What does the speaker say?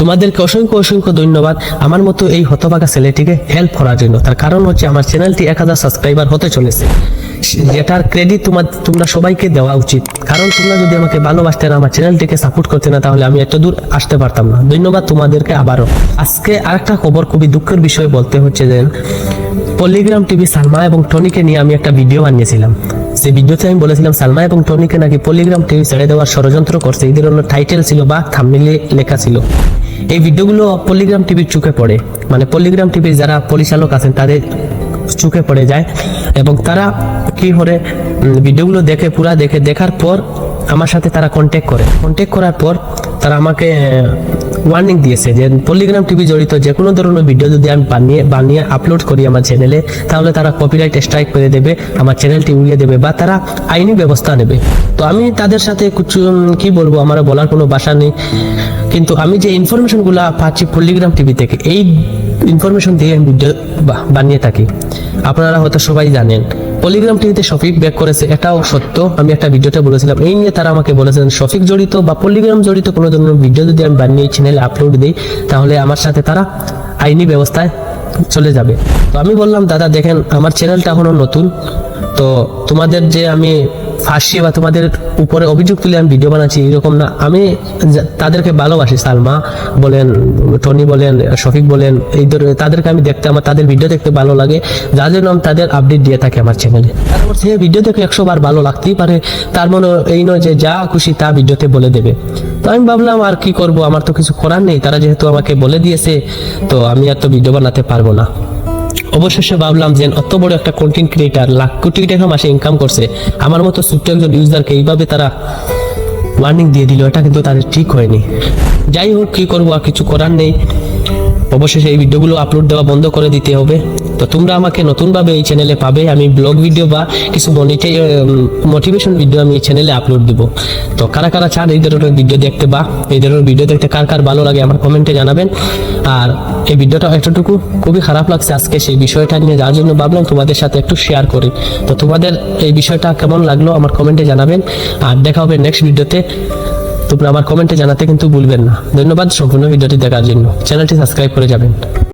তোমাদেরকে অসংখ্য অসংখ্য ধন্যবাদ। আমার মতো এই হতভাগা ছেলেটিকে হেল্প করার জন্য। তার কারণ হচ্ছে আমার চ্যানেলটি এক হাজার সাবস্ক্রাইবার হতে চলেছে। যেটার ক্রেডিট তোমার তোমরা সবাইকে দেওয়া উচিত। কারণ তোমরা যদি আমাকে ভালোবাসতে না আমার চ্যানেলটিকে সাপোর্ট করতে না, তাহলে আমি এত দূর আসতে পারতাম না। ধন্যবাদ তোমাদেরকে আবারও। আজকে আরেকটা খবর, খুবই দুঃখের বিষয় বলতে হচ্ছে যে পলিগ্রাম টিভি সালমা এবং টনিকে নিয়ে আমি একটা ভিডিও বানিয়েছিলাম। সেই ভিডিওতে আমি বলেছিলাম, সালমা এবং টনিকে নাকি পলিগ্রাম টিভি ছেড়ে দেওয়ার ষড়যন্ত্র করছে। এই ধরনের টাইটেল ছিল বা থামনিলে লেখা ছিল। এই ভিডিওগুলো পলিগ্রাম টিভির চোখে পড়ে। মানে পলিগ্রাম টিভির যারা পরিচালক আছেন, তাদের চোখে পড়ে যায়। এবং তারা কি করে ভিডিওগুলো দেখে, পুরা দেখে, দেখার পর আমার সাথে তারা কন্ট্যাক্ট করে। কন্ট্যাক্ট করার পর তারা আমাকে ওয়ার্নিং দিয়েছে যে পলিগ্রাম টিভি জড়িত যে কোনো ধরনের ভিডিও যদি আমি বানিয়ে বানিয়ে আপলোড করি আমার চ্যানেলে তাহলে তারা কপিরাইট স্ট্রাইক করে দেবে, আমার চ্যানেলটি উড়িয়ে দেবে বা তারা আইনি ব্যবস্থা নেবে। তো আমি তাদের সাথে কিছু কি বলব, আমার বলার কোনো ভাষা নেই। কিন্তু আমি যে ইনফরমেশনগুলো পাচ্ছি পলিগ্রাম টিভি থেকে, এই ইনফরমেশন দিয়ে আমি ভিডিও বানিয়ে থাকি। আপনারা হয়তো সবাই জানেন। পলিগ্রাম টিভিতে শফিক ব্যাক করেছে, এটাও সত্য। আমি একটা ভিডিওতে বলেছিলাম, এই নিয়ে তারা আমাকে বলেছেন শফিক জড়িত বা পলিগ্রাম জড়িত কোনো ধরনের ভিডিও যদি আমি বানিয়ে চ্যানেলে আপলোড দিই, তাহলে আমার সাথে তারা আইনি ব্যবস্থায় চলে যাবে। তো আমি বললাম, দাদা, দেখেন, আমার চ্যানেলটা এখনও নতুন। তো তোমাদের যে আমি ফাঁসি বা তোমাদের উপরে অভিযোগ তুলে আমি ভিডিও বানাচ্ছি, এরকম না। আমি তাদেরকে ভালোবাসি, সালমা বলেন, টনি বলেন, শফিক বলেন, এই ধরনের তাদেরকে আমি দেখতে, আমার তাদের ভিডিও দেখতে ভালো লাগে। যার জন্য আমি তাদের আপডেট দিয়ে থাকি আমার চ্যানেলে তারপর সে ভিডিও দেখে একশো বার ভালো লাগতেই পারে। তার মনে এই নয় যে যা খুশি তা ভিডিওতে বলে দেবে। তো আমি ভাবলাম, আর কি করব? আমার তো কিছু করার নেই। তারা যেহেতু আমাকে বলে দিয়েছে, তো আমি আর তো ভিডিও বানাতে পারব না। অবশেষে ভাবলাম যে অত বড় একটা কন্টেন্ট ক্রিয়েটার লাখ কোটি টাকা মাসে ইনকাম করছে, আমার মতো ছোট্ট একজন ইউজারকে এইভাবে তারা ওয়ার্নিং দিয়ে দিল, এটা কিন্তু তাদের ঠিক হয়নি। যাই হোক, কী করব আর কিছু করার নেই। অবশেষে এই ভিডিওগুলো আপলোড দেওয়া বন্ধ করে দিতে হবে। তো তোমরা আমাকে নতুনভাবে এই চ্যানেলে পাবে, আমি ব্লগ ভিডিও বা কিছু মোটিভেশন ভিডিও আমি এই চ্যানেলে আপলোড দিব। তো কারা কারা চান এই ধরনের ভিডিও দেখতে বা এই ধরনের ভিডিও দেখতে কার কার ভালো লাগে আমার কমেন্টে জানাবেন। আর এই ভিডিওটা এতটুকু, খুবই খারাপ লাগছে আজকে সেই বিষয়টা নিয়ে, যার জন্য ভাবলাম তোমাদের সাথে একটু শেয়ার করি। তো তোমাদের এই বিষয়টা কেমন লাগল আমার কমেন্টে জানাবেন। আর দেখা হবে নেক্সট ভিডিওতে তোমরা আমার কমেন্টে জানাতে কিন্তু ভুলবেন না। ধন্যবাদ সম্পূর্ণ ভিডিওটি দেখার জন্য। চ্যানেলটি সাবস্ক্রাইব করে যাবেন।